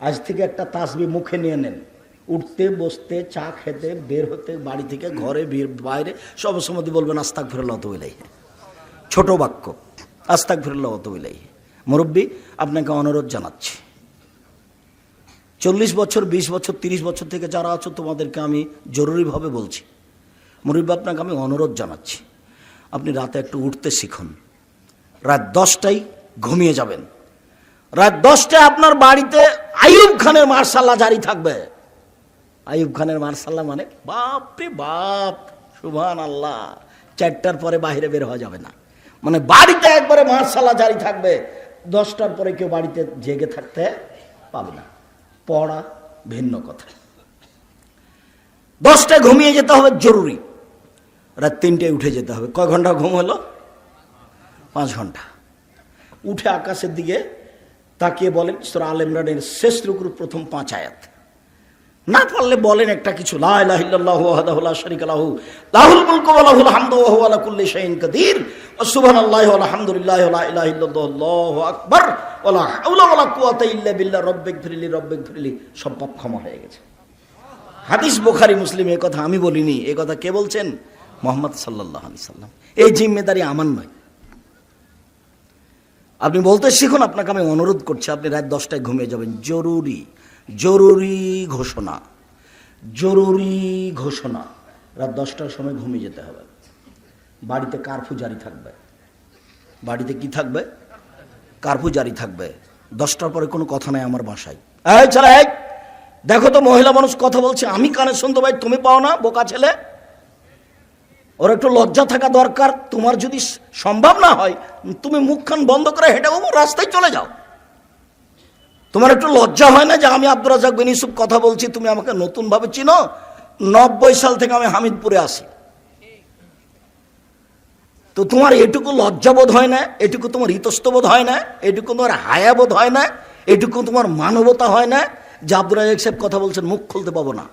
আজ থেকে একটা তাসবি মুখে নিয়ে নেন। উঠতে, বসতে, চা খেতে, বের হতে, বাড়ি থেকে ঘরে বাইরে, সব সময় বলবেন আস্তাক ফিরল অত বিলাই ছোট বাক্য আস্তাক ফিরল অত বিলাই মুরব্বী, আপনাকে অনুরোধ জানাচ্ছি। চল্লিশ বছর, বিশ বছর, তিরিশ বছর থেকে যারা আছো, তোমাদেরকে আমি জরুরিভাবে বলছি। মুরব্বী, আপনাকে আমি অনুরোধ জানাচ্ছি। আপনি রাতে একটু উঠতে শিখুন। রাত দশটায় ঘুমিয়ে যাবেন। রাত দশটায় আপনার বাড়িতে আইয়ুব খানের মার্শাল্লাহ জারি থাকবে। আইয়ুব খানের মার্শাল্লাহ মানে বাপ রে বাপ সুবহান আল্লাহ চারটার পরে বাইরে বের হওয়া যাবে না। মানে বাড়িতে একবারে মার্শাল্লাহ জারি থাকবে। দশটার পরে কেউ বাড়িতে জেগে থাকতে পাবে না। পড়া ভিন্ন কথা। দশটায় ঘুমিয়ে যেতে হবে জরুরি। রাত তিনটায় উঠে যেতে হবে। কয় ঘণ্টা ঘুম হলো? পাঁচ ঘণ্টা। উঠে আকাশের দিকে তাকিয়ে বলেন, সুরা আল ইমরানের শেষ রুকুর প্রথম পাঁচ আয়াত। না পারলে বলেন একটা কিছু হাদিস বুখারী, মুসলিম, এ কথা আমি বলিনি, এ কথা কে বলছেন? মোহাম্মদ সাল্লাম এই জিম্মেদারি আমার নয়। আপনি বলতে শিখুন, আপনাকে আমি অনুরোধ করছি, আপনি রাত দশটায় ঘুমিয়ে যাবেন। জরুরি জরুরি ঘোষণা জরুরি ঘোষণা। রাত দশটার সময় ঘুমিয়ে যেতে হবে। বাড়িতে কারফু জারি থাকবে। বাড়িতে কি থাকবে? কারফু জারি থাকবে। দশটার পরে কোনো কথা নাই আমার বাসায়। এই ছাড়া দেখো তো, মহিলা মানুষ কথা বলছে, আমি কানে শুনতে ভাই তুমি পাও না, বোকা ছেলে। ওর একটু লজ্জা থাকা দরকার। তোমার যদি সম্ভব না হয়, তুমি মুখখান বন্ধ করে হেঁটে বাবু রাস্তায় চলে যাও। তোমার একটু লজ্জা হয় না যে আমি আব্দুর রাজাক বিন ইউসুফ কথা বলছি, তুমি আমাকে নতুনভাবে চিনো? নব্বই সাল থেকে আমি হামিদপুরে আসি তো তোমার এটুকু লজ্জাবোধ হয় না, এটুকু তোমার ইতস্তবোধ হয় না, এটুকু তোমার হায়াবোধ হয় না, এটুকু তোমার মানবতা হয় না যে আব্দুর রাজাক সাহেব কথা বলছেন, মুখ খুলতে পাবো না।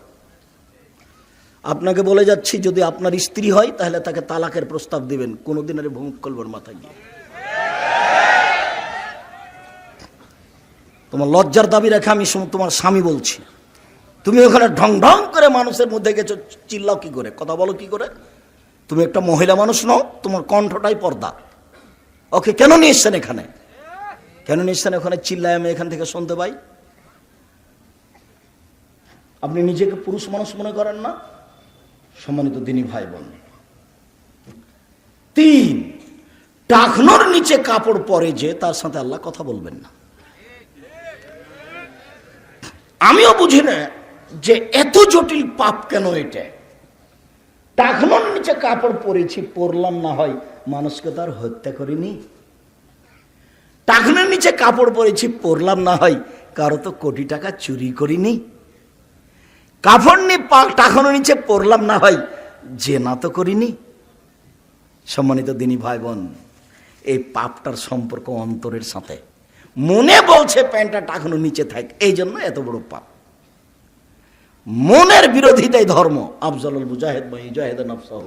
আপনাকে বলে যাচ্ছি, যদি আপনার স্ত্রী হয়, তাহলে তাকে তালাকের প্রস্তাব দিবেন। কোনোদিন আরে ভুমুক করবেন মাথায় গিয়ে। তোমার লজ্জার দাবি রেখে আমি তোমার স্বামী বলছি। তুমি ওখানে ঢং ঢং করে মানুষের মধ্যে গেছো, চিল্লাও কি করে? কথা বলো কি করে? তুমি একটা মহিলা মানুষ নও, তোমার কণ্ঠটাই পর্দা। ওকে কেন নিয়ে এসছেন এখানে? কেন নিয়ে এসছেন ওখানে? চিল্লায় আমি এখান থেকে শুনতে পাই। আপনি নিজেকে পুরুষ মানুষ মনে করেন না? সম্মানিত দিনী ভাই বোন তিন টাকনোর নিচে কাপড় পরে যে তার সাথে আল্লাহ কথা বলবেন না। আমিও বুঝি না যে এত জটিল পাপ কেন এটা? টাকনোর নিচে কাপড় পরেছি, পরলাম না হয় মানুষকে তার হত্যা করিনি। টাকনোর নিচে কাপড় পরেছি, পরলাম না হয় কারও তো কোটি টাকা চুরি করিনি। নিয়ে পা- টাকানো নিচে পড়লাম না হয় যে না তো করিনি। সম্মানিত দিনী ভাই বোন এই পাপটার সম্পর্ক অন্তরের সাথে। মনে বলছে প্যান্টটা টাকানো নিচে থাক, এই জন্য এত বড় পাপ। মনের বিরোধিতাই ধর্ম। আফজলুল মুজাহিদ বা ইজাহেদ নফসাহ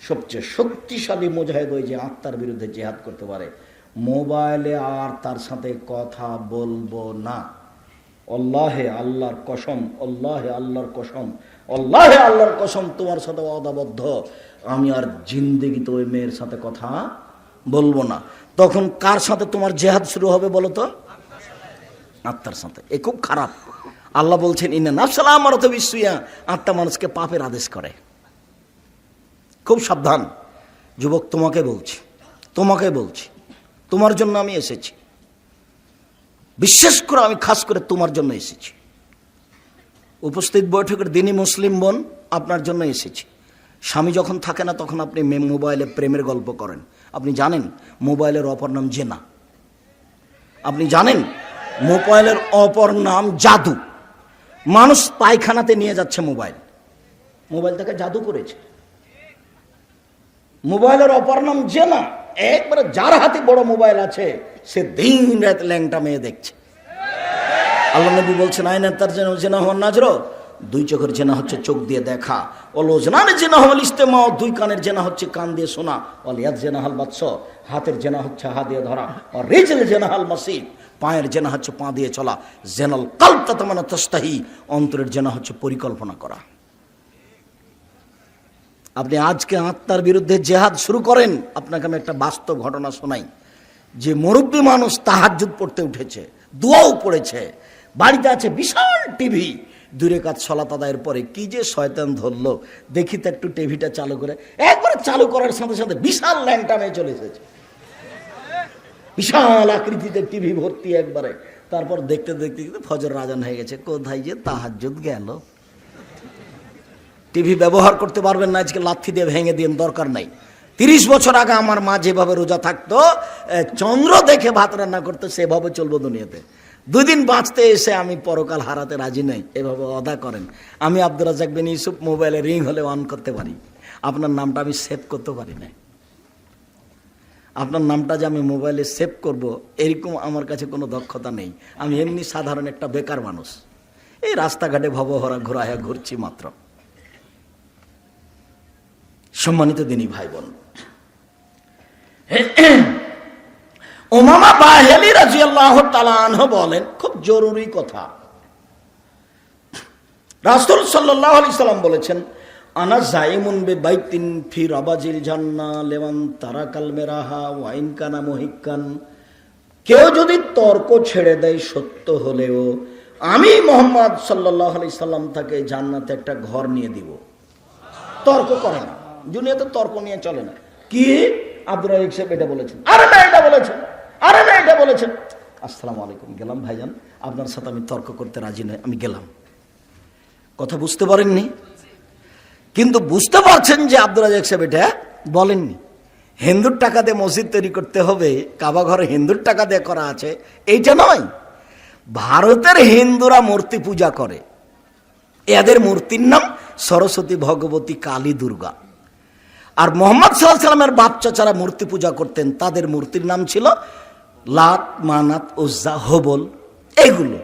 সবচেয়ে শক্তিশালী মুজাহিদ ওই যে আত্মার বিরুদ্ধে জেহাদ করতে পারে। মোবাইলে আর তার সাথে কথা বলব না। অল্লাহে আল্লাহর কসম অল্লাহে আল্লাহর কসম অল্লাহে আল্লাহর কসম তোমার সাথে অদাবদ্ধ আমি আর জিন্দেগিতে ওই মেয়ের সাথে কথা বলব না। তখন কার সাথে তোমার জেহাদ শুরু হবে বলো তো? আত্মার সাথে। এ খুব খারাপ। আল্লাহ বলছেন, ইন্না নাফসালা আমার তো বিশ্বইয়া আত্মা মানুষকে পাপের আদেশ করে। খুব সাবধান। যুবক, তোমাকে বলছি তোমাকে বলছি। তোমার জন্য আমি এসেছি। বিশেষ করে, আমি খাস করে তোমার জন্য এসেছি। উপস্থিত বৈঠকের দিনই মুসলিম বোন আপনার জন্য এসেছি। স্বামী যখন থাকে না, তখন আপনি মোবাইলে প্রেমের গল্প করেন। আপনি জানেন, মোবাইলের অপর নাম জেনা। আপনি জানেন, মোবাইলের অপর নাম জাদু। মানুষ পায়খানাতে নিয়ে যাচ্ছে মোবাইল। মোবাইল তাকে জাদু করেছে। মোবাইলের অপর নাম জেনা। একবারে যার হাতে বড় মোবাইল আছে, সে দিন রাত ল্যাংটা মেয়ে দেখছে। আল্লাহ নবী বলছেন, আইন তার যেন জেনা হওয়ার নাজর দুই চোখের জেনা হচ্ছে চোখ দিয়ে দেখা। অলোজনার জেনা হল ইস্তেমা দুই কানের জেনা হচ্ছে কান দিয়ে শোনা। অলিয়াদ জেনা হাল বাৎস হাতের জেনা হচ্ছে হাত দিয়ে ধরা। ও রেজেল জেনা হাল মাসিদ, পায়ের জেনা হচ্ছে পা দিয়ে চলা। জেনাল কালতা তোমানা তস্তাহি, অন্তরের জেনা হচ্ছে পরিকল্পনা করা। আপনি আজকে আত্মার বিরুদ্ধে জেহাদ শুরু করেন, আপনাকে আমি একটা বাস্তব ঘটনা শোনাই। যে মুরব্বী মানুষ তাহাজুদ পড়তে উঠেছে, দোয়াও পড়েছে, বাড়িতে আছে বিশাল টিভি। দূরে কাজ সলাত আদায়ের পরে কি যে শয়তান ধরলো, দেখি তো একটু টিভিটা চালু করে। একবারে চালু করার সাথে সাথে বিশাল ল্যাংটা মেয়ে চলে এসেছে। বিশাল আকৃতিতে টিভি ভর্তি একবারে। তারপর দেখতে দেখতে দেখতে ফজর রাজান হয়ে গেছে। কোথায় যে তাহাজুদ গেল? টিভি ব্যবহার করতে পারবেন না, আজকে লাথি দিয়ে ভেঙে দিন, দরকার নাই। তিরিশ বছর আগে আমার মা যেভাবে রোজা থাকতো চন্দ্র দেখে ভাত রান্না করতো, সেভাবে চলবো দুনিয়াতে। দুদিন বাঁচতে এসে আমি পরকাল হারাতে রাজি নাই, এভাবে অদা করেন। আমি আব্দুল রাজাক বিন ইউসুফ মোবাইলে রিং হলে অন করতে পারি। আপনার নামটা আমি সেভ করতে পারি না আপনার নামটা যে আমি মোবাইলে সেভ করব, এরকম আমার কাছে কোনো দক্ষতা নেই। আমি এমনি সাধারণ একটা বেকার মানুষ। এই রাস্তাঘাটে ভবহরা ঘোরায়া ঘুরছি মাত্র। সম্মানিত দিনী ভাই বোন ওমামা বাহেলি রাজিয়াল্লাহ তালানহ বলেন, খুব জরুরি কথা। রাসুল সাল্লাহ আলি সাল্লাম বলেছেন, আনা জাইমুন বে বাইতিন ফি রাবাজিল জান্না লেওয়ান তারা কালমেরাহা ওয়াইন কানা মহিকান কেউ যদি তর্ক ছেড়ে দেয় সত্য হলেও, আমি মোহাম্মদ সাল্লাহ আলি সাল্লাম তাকে জান্নাতে একটা ঘর নিয়ে দিব। তর্ক করে না। দুনিয়াতে তর্ক নিয়ে চলে না। কি? আব্দুল রাহিক সাহেব এটা বলেছেন। আরে না এটা বলেছেন। আরে না এটা বলেছেন। আসসালামু আলাইকুম গেলাম ভাইজান। আপনার সাথে আমি তর্ক করতে রাজি নই আমি গেলাম। কথা বুঝতে পারেননি? কিন্তু বুঝতে পারছেন যে আব্দুল রাজাক সাহেব এটা বলেননি। হিন্দুর টাকা দিয়ে মসজিদ তৈরি করতে হবে কাবা ঘরে হিন্দুর টাকা দিয়ে করা আছে এইটা নয়। ভারতের হিন্দুরা মূর্তি পূজা করে। এদের মূর্তির নাম সরস্বতী ভগবতী কালী দুর্গা। আর মোহাম্মদ সাল্লাহ সাল্লামের বাপ চাচারা মূর্তি পূজা করতেন, তাদের মূর্তির নাম ছিল লাত, মানাত, উজ্জা, হবল এইগুলো